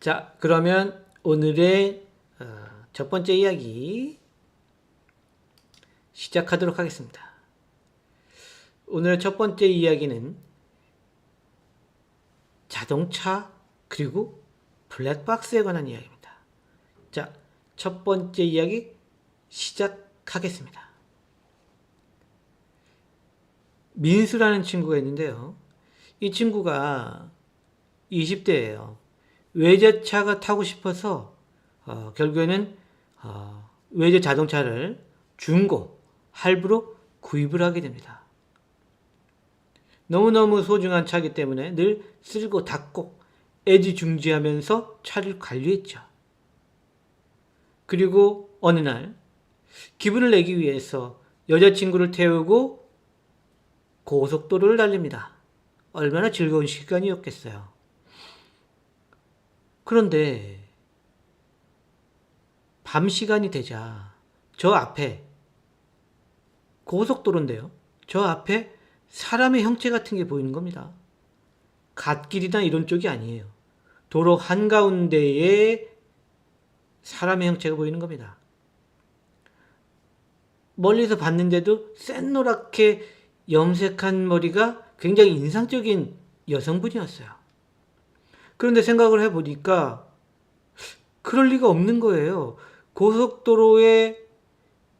자, 그러면 오늘의 어, 첫 번째 이야기 시작하도록 하겠습니다. 오늘의 첫 번째 이야기는 자동차 그리고 블랙박스에 관한 이야기입니다. 자, 첫 번째 이야기 시작하겠습니다. 민수라는 친구가 있는데요. 이 친구가 20대예요. 외제차가 타고 싶어서 어, 결국에는 어, 외제 자동차를 중고 할부로 구입을 하게 됩니다. 너무너무 소중한 차기 때문에 늘 쓸고 닦고 애지중지하면서 차를 관리했죠. 그리고 어느 날 기분을 내기 위해서 여자친구를 태우고 고속도로를 달립니다. 얼마나 즐거운 시간이었겠어요. 그런데 밤 시간이 되자 저 앞에 고속도로인데요. 저 앞에 사람의 형체 같은 게 보이는 겁니다. 갓길이나 이런 쪽이 아니에요. 도로 한가운데에 사람의 형체가 보이는 겁니다. 멀리서 봤는데도 샛노랗게 염색한 머리가 굉장히 인상적인 여성분이었어요. 그런데 생각을 해보니까 그럴 리가 없는 거예요. 고속도로에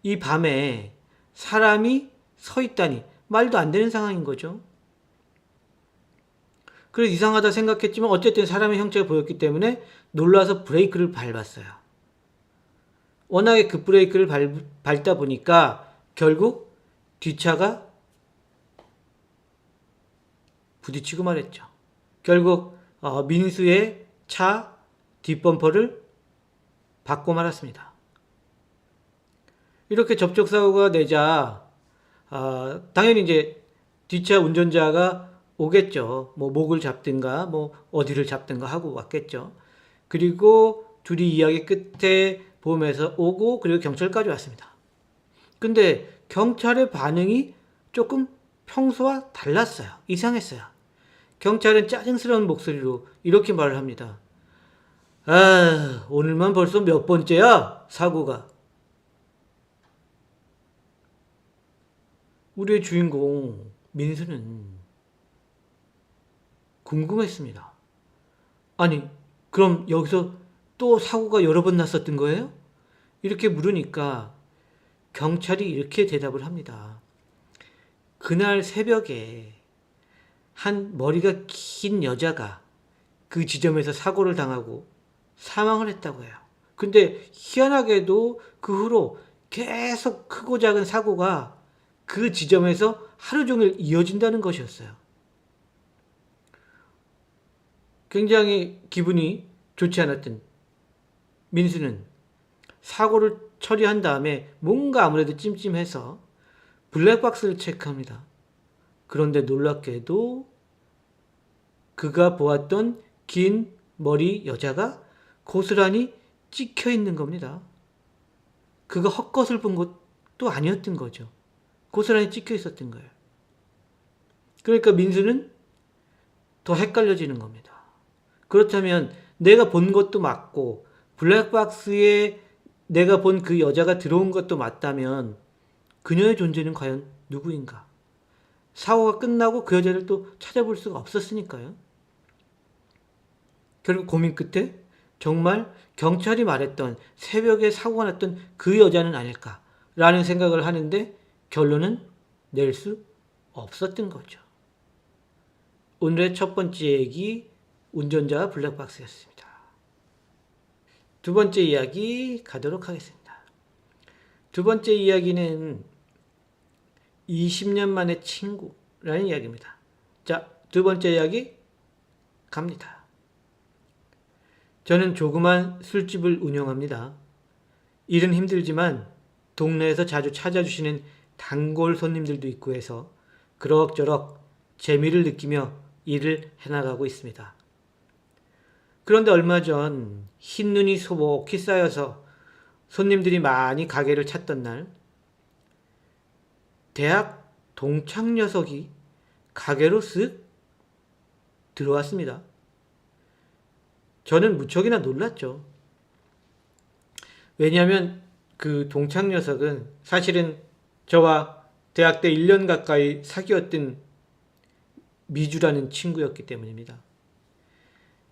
이 밤에 사람이 서 있다니 말도 안 되는 상황인 거죠. 그래서 이상하다 생각했지만 어쨌든 사람의 형체가 보였기 때문에 놀라서 브레이크를 밟았어요. 워낙에 그 브레이크를 밟, 밟다 보니까 결국 뒷차가 부딪히고 말했죠. 결국 어, 민수의 차 뒷범퍼를 받고 말았습니다. 이렇게 접촉사고가 내자 어, 당연히 이제 뒷차 운전자가 오겠죠. 뭐 목을 잡든가 뭐 어디를 잡든가 하고 왔겠죠. 그리고 둘이 이야기 끝에 보험에서 오고 그리고 경찰까지 왔습니다. 근데 경찰의 반응이 조금 평소와 달랐어요. 이상했어요. 경찰은 짜증스러운 목소리로 이렇게 말을 합니다. 아, 오늘만 벌써 몇 번째야? 사고가. 우리의 주인공 민수는 궁금했습니다. 아니, 그럼 여기서 또 사고가 여러 번 났었던 거예요? 이렇게 물으니까 경찰이 이렇게 대답을 합니다. 그날 새벽에 한 머리가 긴 여자가 그 지점에서 사고를 당하고 사망을 했다고 해요. 근데 희한하게도 그 후로 계속 크고 작은 사고가 그 지점에서 하루 종일 이어진다는 것이었어요. 굉장히 기분이 좋지 않았던 민수는 사고를 처리한 다음에 뭔가 아무래도 찜찜해서 블랙박스를 체크합니다. 그런데 놀랍게도 그가 보았던 긴 머리 여자가 고스란히 찍혀 있는 겁니다. 그가 헛것을 본 것도 아니었던 거죠. 고스란히 찍혀 있었던 거예요. 그러니까 민수는 더 헷갈려지는 겁니다. 그렇다면 내가 본 것도 맞고 블랙박스에 내가 본 그 여자가 들어온 것도 맞다면 그녀의 존재는 과연 누구인가? 사고가 끝나고 그 여자를 또 찾아볼 수가 없었으니까요. 결국 고민 끝에 정말 경찰이 말했던 새벽에 사고가 났던 그 여자는 아닐까라는 생각을 하는데 결론은 낼 수 없었던 거죠. 오늘의 첫 번째 얘기 운전자 블랙박스였습니다. 두 번째 이야기 가도록 하겠습니다. 두 번째 이야기는 20년 만의 친구라는 이야기입니다. 자, 두 번째 이야기 갑니다. 저는 조그만 술집을 운영합니다. 일은 힘들지만 동네에서 자주 찾아주시는 단골 손님들도 있고 해서 그럭저럭 재미를 느끼며 일을 해나가고 있습니다. 그런데 얼마 전 흰눈이 소복히 쌓여서 손님들이 많이 가게를 찾던 날 대학 동창 녀석이 가게로 쓱 들어왔습니다. 저는 무척이나 놀랐죠. 왜냐하면 그 동창 녀석은 사실은 저와 대학 때 1년 가까이 사귀었던 미주라는 친구였기 때문입니다.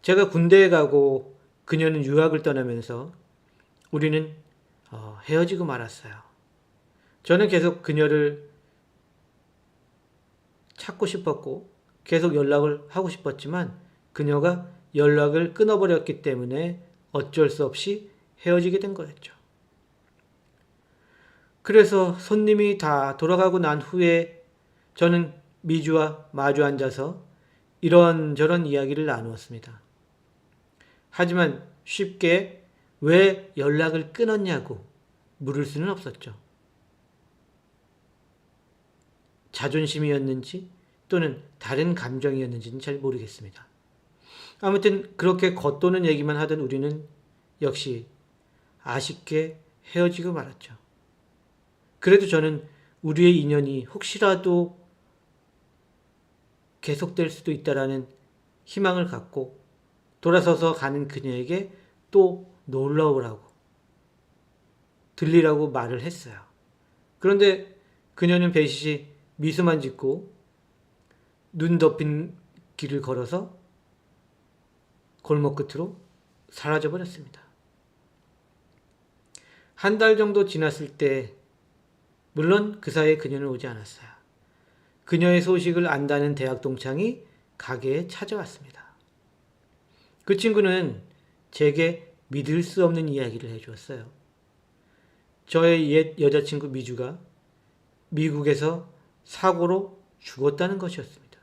제가 군대에 가고 그녀는 유학을 떠나면서 우리는 어, 헤어지고 말았어요. 저는 계속 그녀를 찾고 싶었고 계속 연락을 하고 싶었지만 그녀가 연락을 끊어버렸기 때문에 어쩔 수 없이 헤어지게 된 거였죠. 그래서 손님이 다 돌아가고 난 후에 저는 미주와 마주 앉아서 이런저런 이야기를 나누었습니다. 하지만 쉽게 왜 연락을 끊었냐고 물을 수는 없었죠. 자존심이었는지 또는 다른 감정이었는지는 잘 모르겠습니다. 아무튼 그렇게 겉도는 얘기만 하던 우리는 역시 아쉽게 헤어지고 말았죠. 그래도 저는 우리의 인연이 혹시라도 계속될 수도 있다라는 희망을 갖고 돌아서서 가는 그녀에게 또 놀러 오라고 들리라고 말을 했어요. 그런데 그녀는 배시시 미소만 짓고 눈 덮인 길을 걸어서 골목 끝으로 사라져 버렸습니다. 한 달 정도 지났을 때 물론 그 사이에 그녀는 오지 않았어요. 그녀의 소식을 안다는 대학 동창이 가게에 찾아왔습니다. 그 친구는 제게 믿을 수 없는 이야기를 해주었어요. 저의 옛 여자친구 미주가 미국에서 사고로 죽었다는 것이었습니다.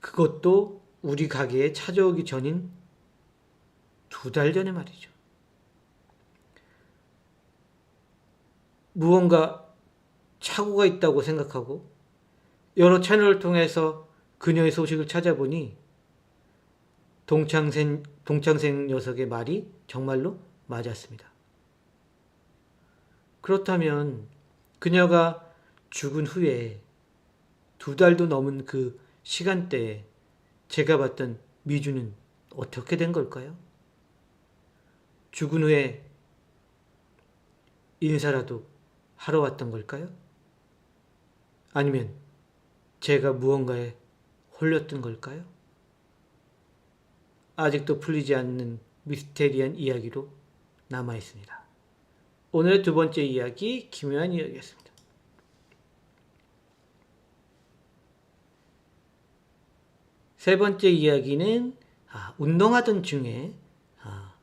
그것도 우리 가게에 찾아오기 전인 두 달 전에 말이죠. 무언가 착오가 있다고 생각하고 여러 채널을 통해서 그녀의 소식을 찾아보니 동창생, 동창생 녀석의 말이 정말로 맞았습니다. 그렇다면 그녀가 죽은 후에 두 달도 넘은 그 시간대에 제가 봤던 미주는 어떻게 된 걸까요? 죽은 후에 인사라도 하러 왔던 걸까요? 아니면 제가 무언가에 홀렸던 걸까요? 아직도 풀리지 않는 미스테리한 이야기로 남아 있습니다. 오늘의 두 번째 이야기, 기묘한 이야기였습니다. 세 번째 이야기는 아, 운동하던 중에 아,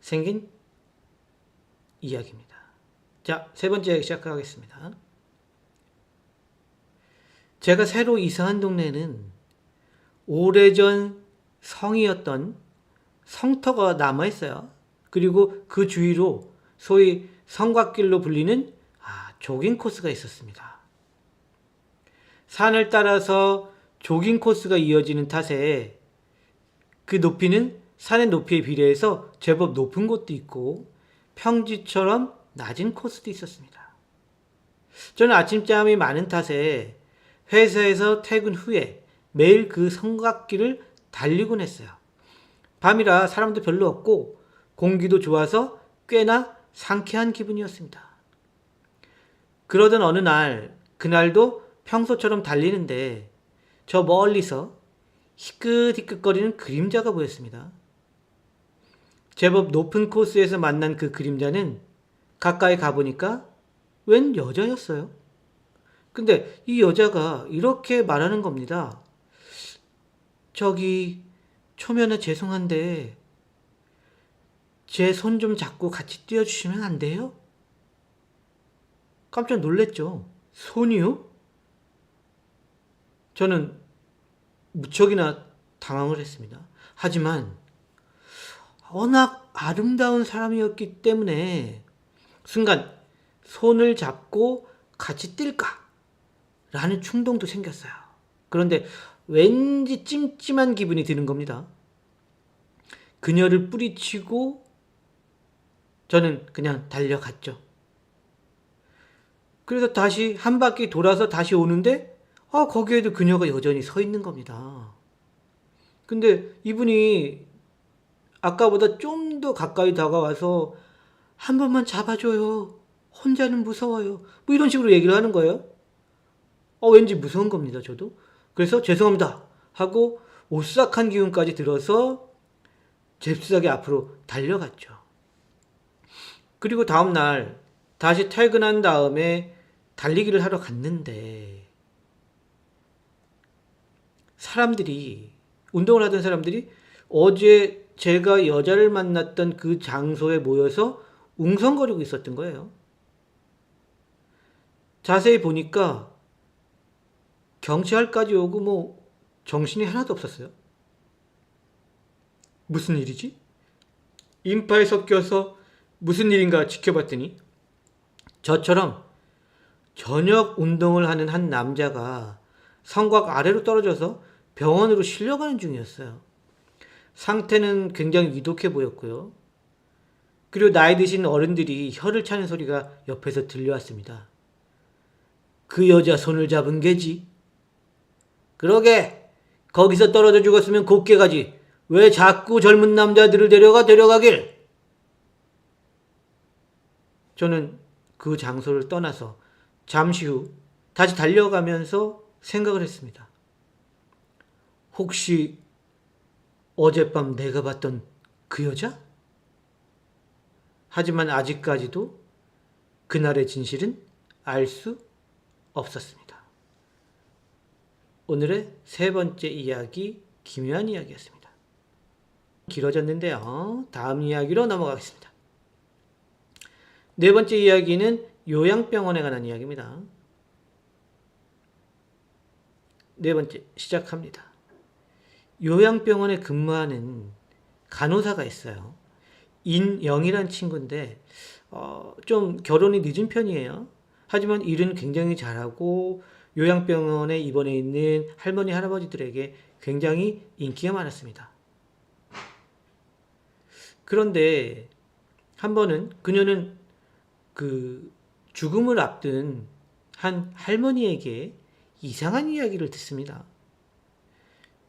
생긴 이야기입니다. 자, 세 번째 이야기 시작하겠습니다. 제가 새로 이사한 동네는 오래전 성이었던 성터가 남아 있어요. 그리고 그 주위로 소위 성곽길로 불리는 아, 조깅 코스가 있었습니다. 산을 따라서 조깅 코스가 이어지는 탓에 그 높이는 산의 높이에 비례해서 제법 높은 곳도 있고 평지처럼 낮은 코스도 있었습니다. 저는 아침잠이 많은 탓에 회사에서 퇴근 후에 매일 그 성곽길을 달리곤 했어요. 밤이라 사람도 별로 없고 공기도 좋아서 꽤나 상쾌한 기분이었습니다. 그러던 어느 날, 그날도 평소처럼 달리는데 저 멀리서 희끗희끗거리는 그림자가 보였습니다. 제법 높은 코스에서 만난 그 그림자는 가까이 가보니까 웬 여자였어요. 근데 이 여자가 이렇게 말하는 겁니다. 저기 초면에 죄송한데 제 손 좀 잡고 같이 뛰어주시면 안 돼요? 깜짝 놀랬죠. 손이요? 저는 무척이나 당황을 했습니다. 하지만 워낙 아름다운 사람이었기 때문에 순간 손을 잡고 같이 뛸까? 라는 충동도 생겼어요. 그런데 왠지 찜찜한 기분이 드는 겁니다. 그녀를 뿌리치고 저는 그냥 달려갔죠. 그래서 다시 한 바퀴 돌아서 다시 오는데 아 거기에도 그녀가 여전히 서 있는 겁니다. 근데 이분이 아까보다 좀 더 가까이 다가와서 한 번만 잡아줘요. 혼자는 무서워요. 뭐 이런 식으로 얘기를 하는 거예요. 어, 왠지 무서운 겁니다, 저도. 그래서 죄송합니다. 하고 오싹한 기운까지 들어서 잽싸게 앞으로 달려갔죠. 그리고 다음날 다시 퇴근한 다음에 달리기를 하러 갔는데 사람들이 운동을 하던 사람들이 어제 제가 여자를 만났던 그 장소에 모여서 웅성거리고 있었던 거예요. 자세히 보니까 경찰까지 오고 뭐 정신이 하나도 없었어요. 무슨 일이지? 인파에 섞여서 무슨 일인가 지켜봤더니 저처럼 저녁 운동을 하는 한 남자가 성곽 아래로 떨어져서 병원으로 실려가는 중이었어요. 상태는 굉장히 위독해 보였고요. 그리고 나이 드신 어른들이 혀를 차는 소리가 옆에서 들려왔습니다. 그 여자 손을 잡은 게지. 그러게 거기서 떨어져 죽었으면 곱게 가지. 왜 자꾸 젊은 남자들을 데려가 데려가길? 저는 그 장소를 떠나서 잠시 후 다시 달려가면서 생각을 했습니다. 혹시 어젯밤 내가 봤던 그 여자? 하지만 아직까지도 그날의 진실은 알 수 없었습니다. 오늘의 세 번째 이야기, 기묘한 이야기였습니다. 길어졌는데요. 다음 이야기로 넘어가겠습니다. 네 번째 이야기는 요양병원에 관한 이야기입니다. 네 번째, 시작합니다. 요양병원에 근무하는 간호사가 있어요. 인영이란 친구인데, 어, 좀 결혼이 늦은 편이에요. 하지만 일은 굉장히 잘하고, 요양병원에 입원해 있는 할머니, 할아버지들에게 굉장히 인기가 많았습니다. 그런데 한 번은 그녀는 그 죽음을 앞둔 한 할머니에게 이상한 이야기를 듣습니다.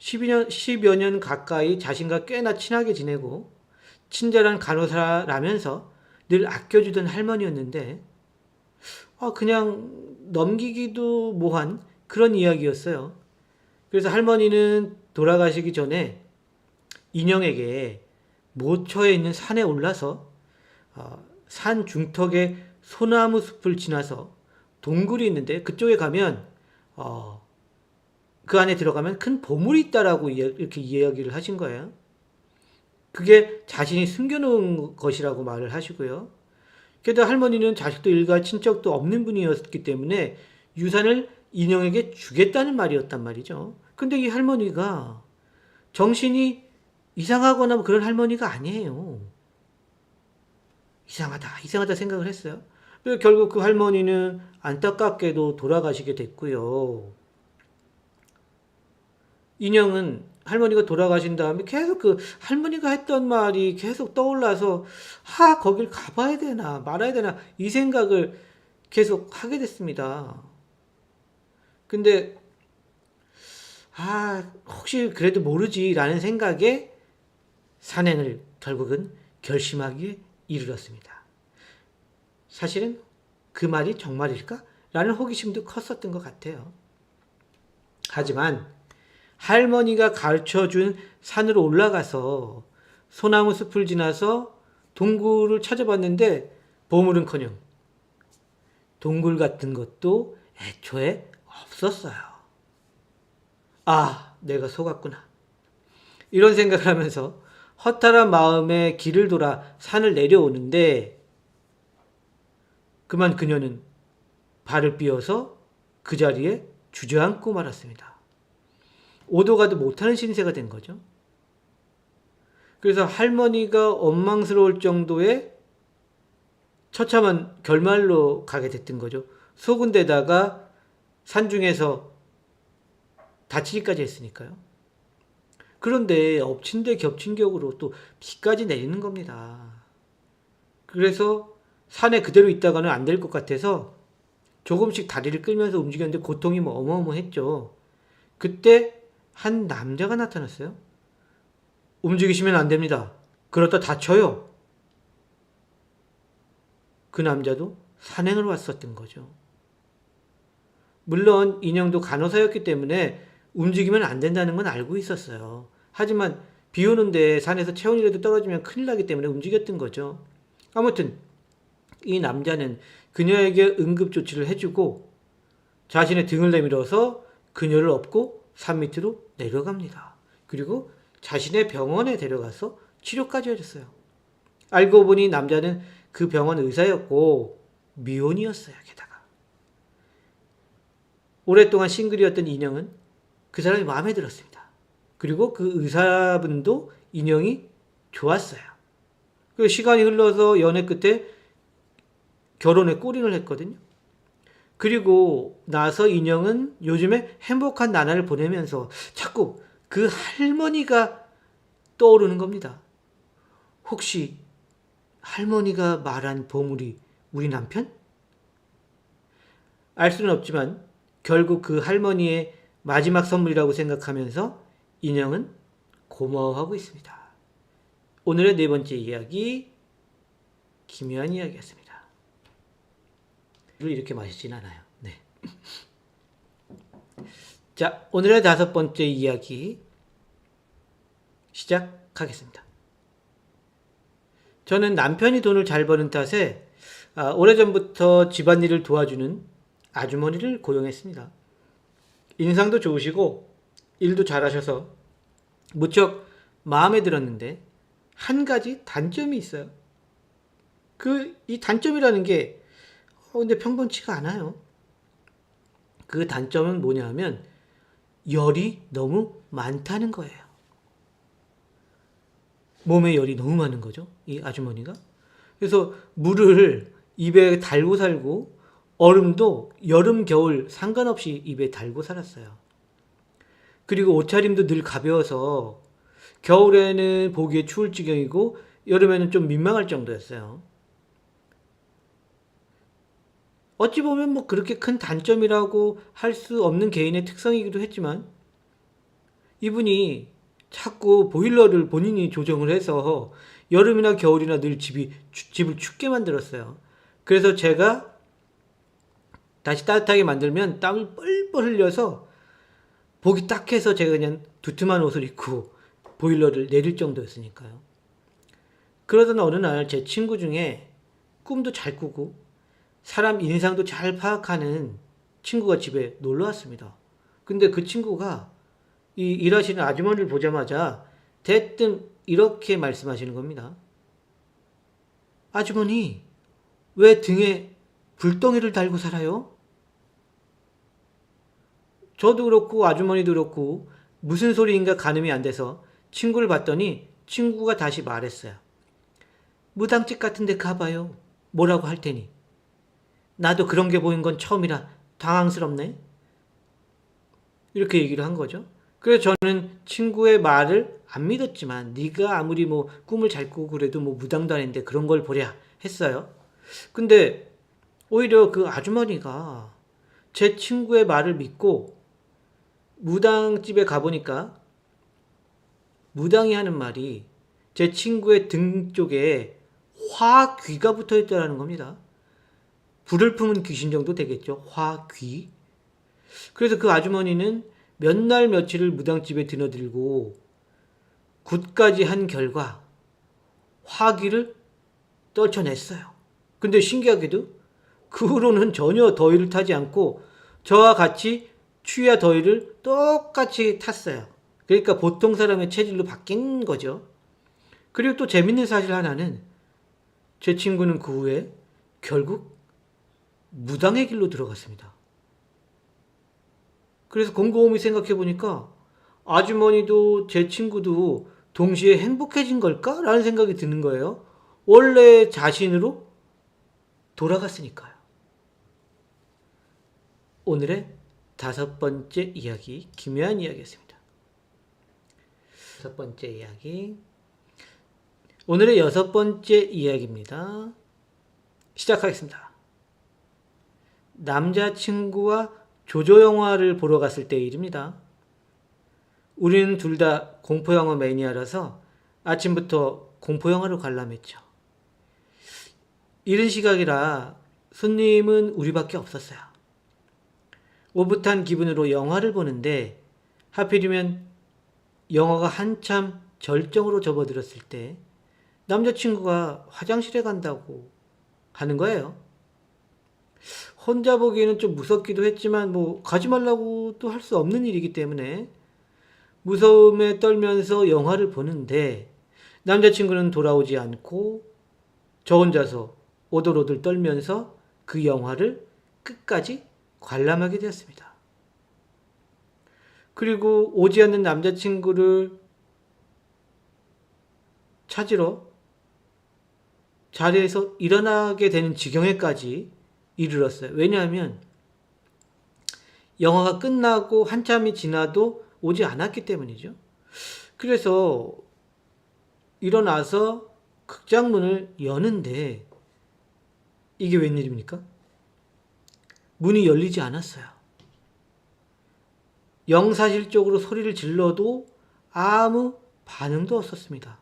10여, 10여 년 가까이 자신과 꽤나 친하게 지내고 친절한 간호사라면서 늘 아껴주던 할머니였는데 아, 그냥 넘기기도 뭐한 그런 이야기였어요. 그래서 할머니는 돌아가시기 전에 인형에게 모처에 있는 산에 올라서 어, 산 중턱에 소나무 숲을 지나서 동굴이 있는데 그쪽에 가면 어, 그 안에 들어가면 큰 보물이 있다라고 이렇게 이야기를 하신 거예요. 그게 자신이 숨겨놓은 것이라고 말을 하시고요. 게다가 할머니는 자식도 일가 친척도 없는 분이었기 때문에 유산을 인형에게 주겠다는 말이었단 말이죠. 근데 이 할머니가 정신이 이상하거나 뭐 그런 할머니가 아니에요. 이상하다, 이상하다 생각을 했어요. 결국 그 할머니는 안타깝게도 돌아가시게 됐고요. 인형은 할머니가 돌아가신 다음에 계속 그 할머니가 했던 말이 계속 떠올라서 아 거길 가봐야 되나 말아야 되나 이 생각을 계속 하게 됐습니다. 근데 아 혹시 그래도 모르지라는 생각에 산행을 결국은 결심하기에 이르렀습니다. 사실은 그 말이 정말일까? 라는 호기심도 컸었던 것 같아요. 하지만 할머니가 가르쳐 준 산으로 올라가서 소나무 숲을 지나서 동굴을 찾아봤는데 보물은커녕 동굴 같은 것도 애초에 없었어요. 아, 내가 속았구나. 이런 생각을 하면서 허탈한 마음에 길을 돌아 산을 내려오는데 그만 그녀는 발을 삐어서 그 자리에 주저앉고 말았습니다. 오도 가도 못하는 신세가 된 거죠. 그래서 할머니가 원망스러울 정도의 처참한 결말로 가게 됐던 거죠. 속은 데다가 산중에서 다치기까지 했으니까요. 그런데 엎친 데 겹친 격으로 또 비까지 내리는 겁니다. 그래서 산에 그대로 있다가는 안 될 것 같아서 조금씩 다리를 끌면서 움직였는데 고통이 뭐 어마어마했죠. 그때 한 남자가 나타났어요. 움직이시면 안 됩니다. 그러다 다쳐요. 그 남자도 산행을 왔었던 거죠. 물론 인형도 간호사였기 때문에 움직이면 안 된다는 건 알고 있었어요. 하지만 비 오는데 산에서 체온이라도 떨어지면 큰일 나기 때문에 움직였던 거죠. 아무튼 이 남자는 그녀에게 응급 조치를 해주고 자신의 등을 내밀어서 그녀를 업고 산 밑으로 내려갑니다. 그리고 자신의 병원에 데려가서 치료까지 해줬어요. 알고 보니 남자는 그 병원 의사였고 미혼이었어요. 게다가 오랫동안 싱글이었던 인형은 그 사람이 마음에 들었습니다. 그리고 그 의사분도 인형이 좋았어요. 그 시간이 흘러서 연애 끝에 결혼에 꼬린을 했거든요. 그리고 나서 인형은 요즘에 행복한 나날을 보내면서 자꾸 그 할머니가 떠오르는 겁니다. 혹시 할머니가 말한 보물이 우리 남편? 알 수는 없지만 결국 그 할머니의 마지막 선물이라고 생각하면서 인형은 고마워하고 있습니다. 오늘의 네 번째 이야기 기묘한 이야기였습니다. 이렇게 마시진 않아요. 네. 자, 오늘의 다섯 번째 이야기 시작하겠습니다. 저는 남편이 돈을 잘 버는 탓에 아, 오래전부터 집안일을 도와주는 아주머니를 고용했습니다. 인상도 좋으시고 일도 잘하셔서 무척 마음에 들었는데 한 가지 단점이 있어요. 그 이 단점이라는 게 어, 근데 평범치가 않아요. 그 단점은 뭐냐면 열이 너무 많다는 거예요. 몸에 열이 너무 많은 거죠. 이 아주머니가. 그래서 물을 입에 달고 살고 얼음도 여름 겨울 상관없이 입에 달고 살았어요. 그리고 옷차림도 늘 가벼워서 겨울에는 보기에 추울 지경이고 여름에는 좀 민망할 정도였어요. 어찌 보면 뭐 그렇게 큰 단점이라고 할 수 없는 개인의 특성이기도 했지만 이분이 자꾸 보일러를 본인이 조정을 해서 여름이나 겨울이나 늘 집이 집을 춥게 만들었어요. 그래서 제가 다시 따뜻하게 만들면 땀을 뻘뻘 흘려서 보기 딱해서 제가 그냥 두툼한 옷을 입고 보일러를 내릴 정도였으니까요. 그러던 어느 날 제 친구 중에 꿈도 잘 꾸고 사람 인상도 잘 파악하는 친구가 집에 놀러 왔습니다. 근데 그 친구가 이 일하시는 아주머니를 보자마자 대뜸 이렇게 말씀하시는 겁니다. 아주머니, 왜 등에 불덩이를 달고 살아요? 저도 그렇고 아주머니도 그렇고 무슨 소리인가 가늠이 안 돼서 친구를 봤더니 친구가 다시 말했어요. 무당집 같은 데 가봐요. 뭐라고 할 테니. 나도 그런 게 보인 건 처음이라 당황스럽네. 이렇게 얘기를 한 거죠. 그래서 저는 친구의 말을 안 믿었지만 네가 아무리 뭐 꿈을 잘 꾸고 그래도 뭐 무당도 아닌데 그런 걸 보랴 했어요. 근데 오히려 그 아주머니가 제 친구의 말을 믿고 무당집에 가보니까 무당이 하는 말이 제 친구의 등 쪽에 화 귀가 붙어 있다는 겁니다. 불을 품은 귀신 정도 되겠죠. 화귀. 그래서 그 아주머니는 몇 날 며칠을 무당집에 드나들고 굿까지 한 결과 화귀를 떨쳐냈어요. 근데 신기하게도 그 후로는 전혀 더위를 타지 않고 저와 같이 추위와 더위를 똑같이 탔어요. 그러니까 보통 사람의 체질로 바뀐 거죠. 그리고 또 재밌는 사실 하나는 제 친구는 그 후에 결국 무당의 길로 들어갔습니다. 그래서 곰곰이 생각해 보니까 아주머니도 제 친구도 동시에 행복해진 걸까? 라는 생각이 드는 거예요. 원래 자신으로 돌아갔으니까요. 오늘의 다섯 번째 이야기, 기묘한 이야기였습니다. 다섯 번째 이야기. 오늘의 여섯 번째 이야기입니다. 시작하겠습니다. 남자친구와 조조 영화를 보러 갔을 때 일입니다. 우리는 둘 다 공포 영화 매니아라서 아침부터 공포 영화로 관람했죠. 이른 시각이라 손님은 우리밖에 없었어요. 오붓한 기분으로 영화를 보는데 하필이면 영화가 한참 절정으로 접어들었을 때 남자친구가 화장실에 간다고 하는 거예요. 혼자 보기에는 좀 무섭기도 했지만 뭐 가지 말라고도 할수 없는 일이기 때문에 무서움에 떨면서 영화를 보는데 남자친구는 돌아오지 않고 저 혼자서 오돌오돌 떨면서 그 영화를 끝까지 관람하게 되었습니다. 그리고 오지 않는 남자친구를 찾으러 자리에서 일어나게 되는 지경에까지 이르렀어요. 왜냐하면 영화가 끝나고 한참이 지나도 오지 않았기 때문이죠. 그래서 일어나서 극장 문을 여는데 이게 웬일입니까? 문이 열리지 않았어요. 영사실적으로 소리를 질러도 아무 반응도 없었습니다.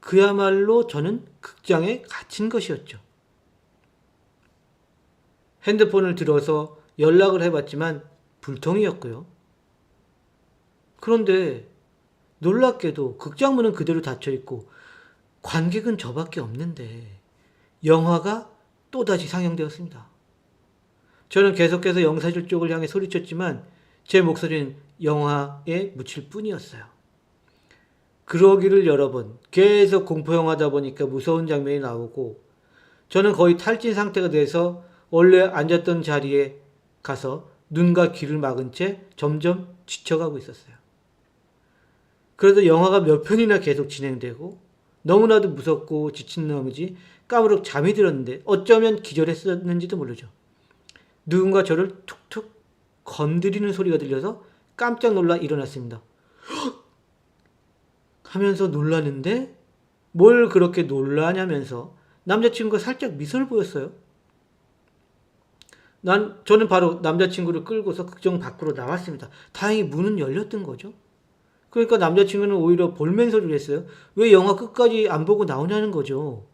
그야말로 저는 극장에 갇힌 것이었죠. 핸드폰을 들어서 연락을 해봤지만 불통이었고요. 그런데 놀랍게도 극장문은 그대로 닫혀 있고 관객은 저밖에 없는데 영화가 또다시 상영되었습니다. 저는 계속해서 영사실 쪽을 향해 소리쳤지만 제 목소리는 영화에 묻힐 뿐이었어요. 그러기를 여러 번 계속 공포영화다 보니까 무서운 장면이 나오고 저는 거의 탈진 상태가 돼서 원래 앉았던 자리에 가서 눈과 귀를 막은 채 점점 지쳐가고 있었어요. 그래도 영화가 몇 편이나 계속 진행되고 너무나도 무섭고 지친 나머지 까무룩 잠이 들었는데 어쩌면 기절했었는지도 모르죠. 누군가 저를 툭툭 건드리는 소리가 들려서 깜짝 놀라 일어났습니다. 하면서 놀라는데 뭘 그렇게 놀라냐면서 남자친구가 살짝 미소를 보였어요. 난 저는 바로 남자친구를 끌고서 극장 밖으로 나왔습니다. 다행히 문은 열렸던 거죠. 그러니까 남자친구는 오히려 볼멘 소리를 했어요. 왜 영화 끝까지 안 보고 나오냐는 거죠.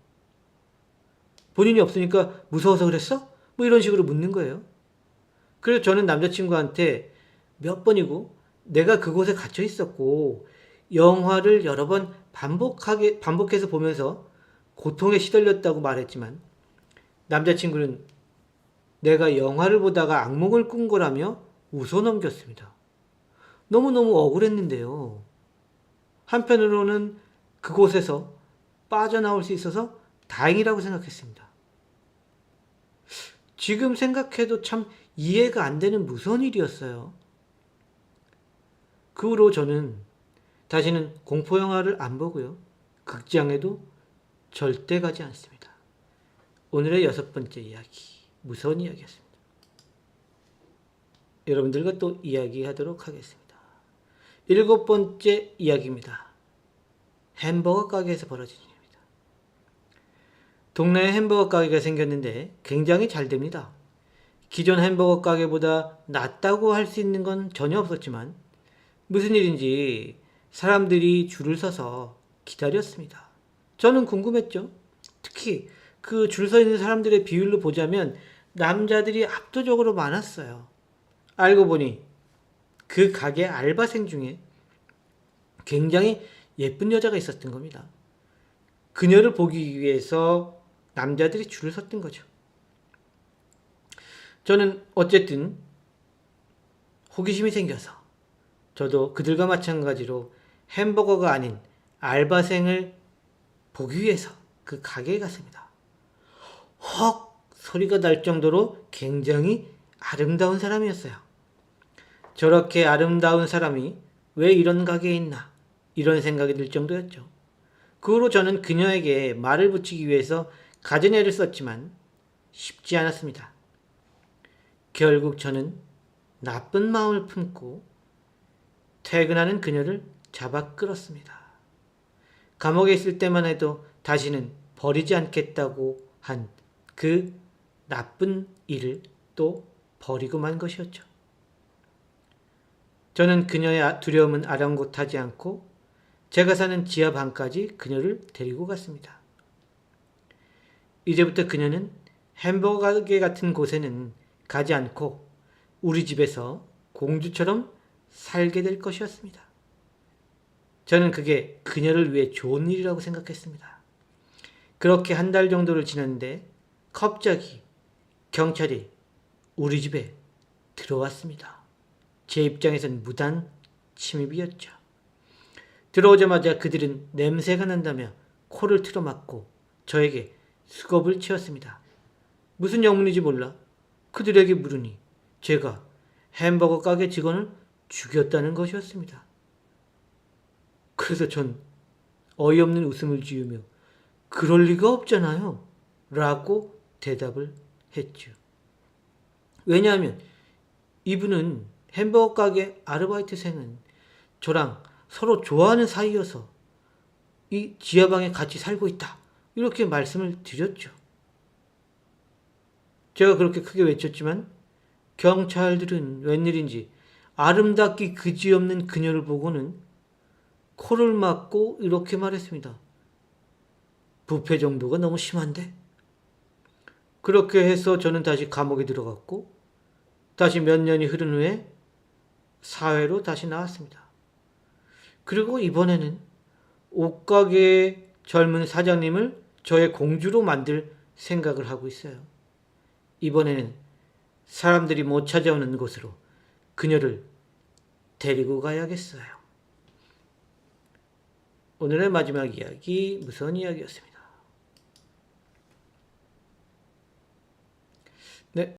본인이 없으니까 무서워서 그랬어? 뭐 이런 식으로 묻는 거예요. 그래서 저는 남자친구한테 몇 번이고 내가 그곳에 갇혀 있었고 영화를 여러 번 반복하게 반복해서 보면서 고통에 시달렸다고 말했지만 남자친구는 내가 영화를 보다가 악몽을 꾼 거라며 웃어 넘겼습니다. 너무너무 억울했는데요. 한편으로는 그곳에서 빠져나올 수 있어서 다행이라고 생각했습니다. 지금 생각해도 참 이해가 안 되는 무서운 일이었어요. 그 후로 저는 다시는 공포영화를 안 보고요. 극장에도 절대 가지 않습니다. 오늘의 여섯 번째 이야기. 무서운 이야기였습니다. 여러분들과 또 이야기하도록 하겠습니다. 일곱 번째 이야기입니다. 햄버거 가게에서 벌어진 일입니다. 동네에 햄버거 가게가 생겼는데 굉장히 잘 됩니다. 기존 햄버거 가게보다 낫다고 할 수 있는 건 전혀 없었지만 무슨 일인지 사람들이 줄을 서서 기다렸습니다. 저는 궁금했죠. 특히 그 줄 서 있는 사람들의 비율로 보자면 남자들이 압도적으로 많았어요. 알고 보니 그 가게 알바생 중에 굉장히 예쁜 여자가 있었던 겁니다. 그녀를 보기 위해서 남자들이 줄을 섰던 거죠. 저는 어쨌든 호기심이 생겨서 저도 그들과 마찬가지로 햄버거가 아닌 알바생을 보기 위해서 그 가게에 갔습니다. 헉 소리가 날 정도로 굉장히 아름다운 사람이었어요. 저렇게 아름다운 사람이 왜 이런 가게에 있나 이런 생각이 들 정도였죠. 그 후로 저는 그녀에게 말을 붙이기 위해서 가전애를 썼지만 쉽지 않았습니다. 결국 저는 나쁜 마음을 품고 퇴근하는 그녀를 잡아 끌었습니다. 감옥에 있을 때만 해도 다시는 버리지 않겠다고 한 그 나쁜 일을 또 버리고 만 것이었죠. 저는 그녀의 두려움은 아랑곳하지 않고 제가 사는 지하 방까지 그녀를 데리고 갔습니다. 이제부터 그녀는 햄버거 가게 같은 곳에는 가지 않고 우리 집에서 공주처럼 살게 될 것이었습니다. 저는 그게 그녀를 위해 좋은 일이라고 생각했습니다. 그렇게 한 달 정도를 지났는데 갑자기 경찰이 우리 집에 들어왔습니다. 제 입장에선 무단 침입이었죠. 들어오자마자 그들은 냄새가 난다며 코를 틀어막고 저에게 수갑을 채웠습니다. 무슨 영문인지 몰라 그들에게 물으니 제가 햄버거 가게 직원을 죽였다는 것이었습니다. 그래서 전 어이없는 웃음을 지으며 그럴 리가 없잖아요. 라고 대답을 했죠. 왜냐하면 이분은 햄버거 가게 아르바이트생은 저랑 서로 좋아하는 사이여서 이 지하방에 같이 살고 있다. 이렇게 말씀을 드렸죠. 제가 그렇게 크게 외쳤지만 경찰들은 웬일인지 아름답기 그지없는 그녀를 보고는 코를 막고 이렇게 말했습니다. 부패 정도가 너무 심한데? 그렇게 해서 저는 다시 감옥에 들어갔고 다시 몇 년이 흐른 후에 사회로 다시 나왔습니다. 그리고 이번에는 옷가게 젊은 사장님을 저의 공주로 만들 생각을 하고 있어요. 이번에는 사람들이 못 찾아오는 곳으로 그녀를 데리고 가야겠어요. 오늘의 마지막 이야기, 무서운 이야기였습니다. 네,